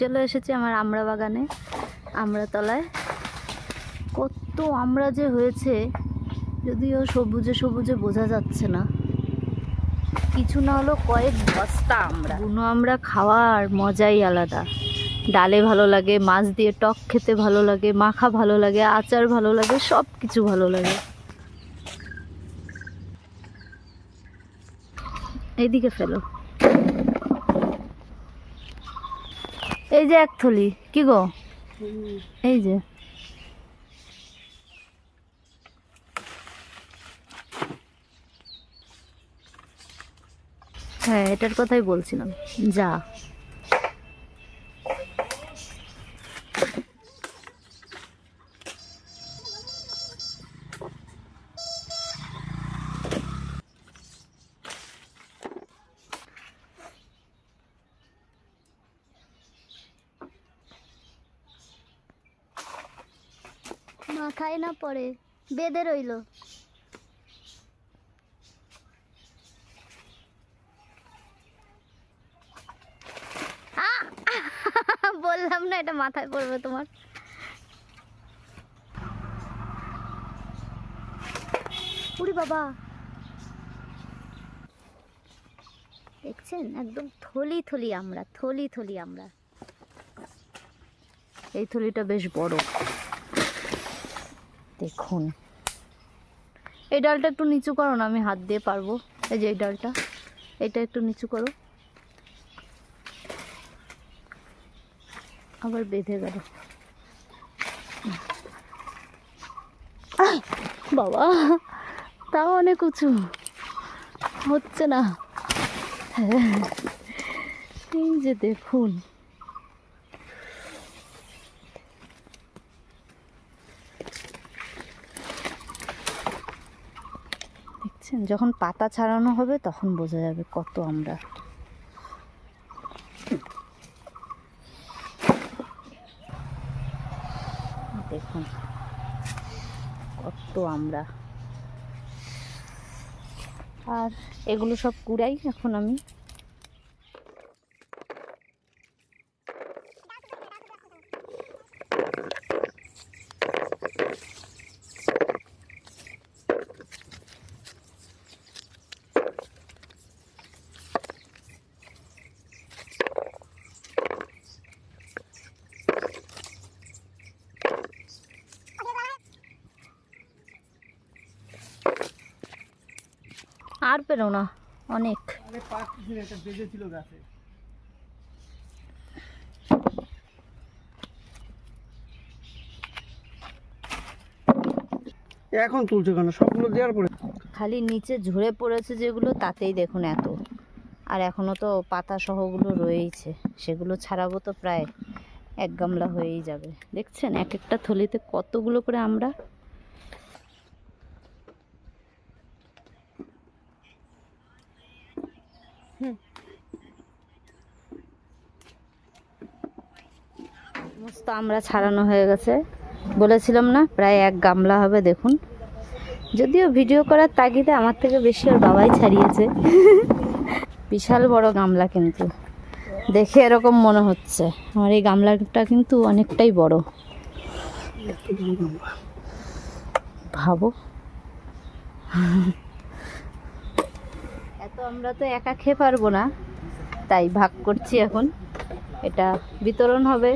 চলে এসেছি আমার আমড়া বাগানে আমড়া তলায়। কত আমড়া যে হয়েছে, যদিও সবুজে সবুজে বোঝা যাচ্ছে না। কিছু না হলো কয়েক বস্তা আমরা। বুনো আমরা খাওয়ার মজাই আলাদা। ডালে ভালো লাগে, মাছ দিয়ে টক খেতে ভালো লাগে, মাখা ভালো লাগে, আচার ভালো লাগে সব কিছু ভালো লাগে। এইদিকে ফেলো। এই যে এক থলি কি গো? এই যে। হ্যাঁ এটার কথাই বলছিলাম। যা। মাথায় না পড়ে বেঁধে রইল! বললাম না এটা মাথায় পড়বে তোমার। উড়ি বাবা। দেখছেন? একদম থলি থলি আমরা, থলি থলি আমরা। এই থলিটা বেশ বড়। দেখুন। এই ডালটা একটু নিচু করো না, আমি হাত দিয়ে পারব। এই যে এই ডালটা, এটা একটু নিচু করো। আবার বেঁধে গেল। বাবা, তাও অনেক উঁচু। হচ্ছে না। হ্যাঁ যে দেখুন। দেখছেন? যখন পাতা ছাড়ানো হবে, তখন বোঝা যাবে কত আমরা। দেখুন, কত আমরা। আর এগুলো সব কুড়াই এখন আমি। আর পেরো না অনেক। এখন তুলছে কেন? সবগুলো দেওয়ার পরে খালি নিচে ঝরে পড়েছে যেগুলো তাতেই দেখুন এত। আর এখনও তো পাতা সহগুলো রয়েইছে। সেগুলো ছাড়াবো তো প্রায় এক গামলা হয়েই যাবে। দেখছেন এক একটা থলিতে কতগুলো করে আমরা সমস্ত আমরা ছাড়ানো হয়ে গেছে। বলেছিলাম না, প্রায় এক গামলা হবে, দেখুন। যদিও ভিডিও করার তাগিদে আমার থেকে বেশি ওর বাবাই ছাড়িয়েছে। বিশাল বড় গামলা কিন্তু। দেখে এরকম মনে হচ্ছে। আমার এই গামলাটা কিন্তু অনেকটাই বড়। ভাবো। এত আমরা তো একা খেয়ে পারব না। তাই ভাগ করছি এখন। এটা বিতরণ হবে।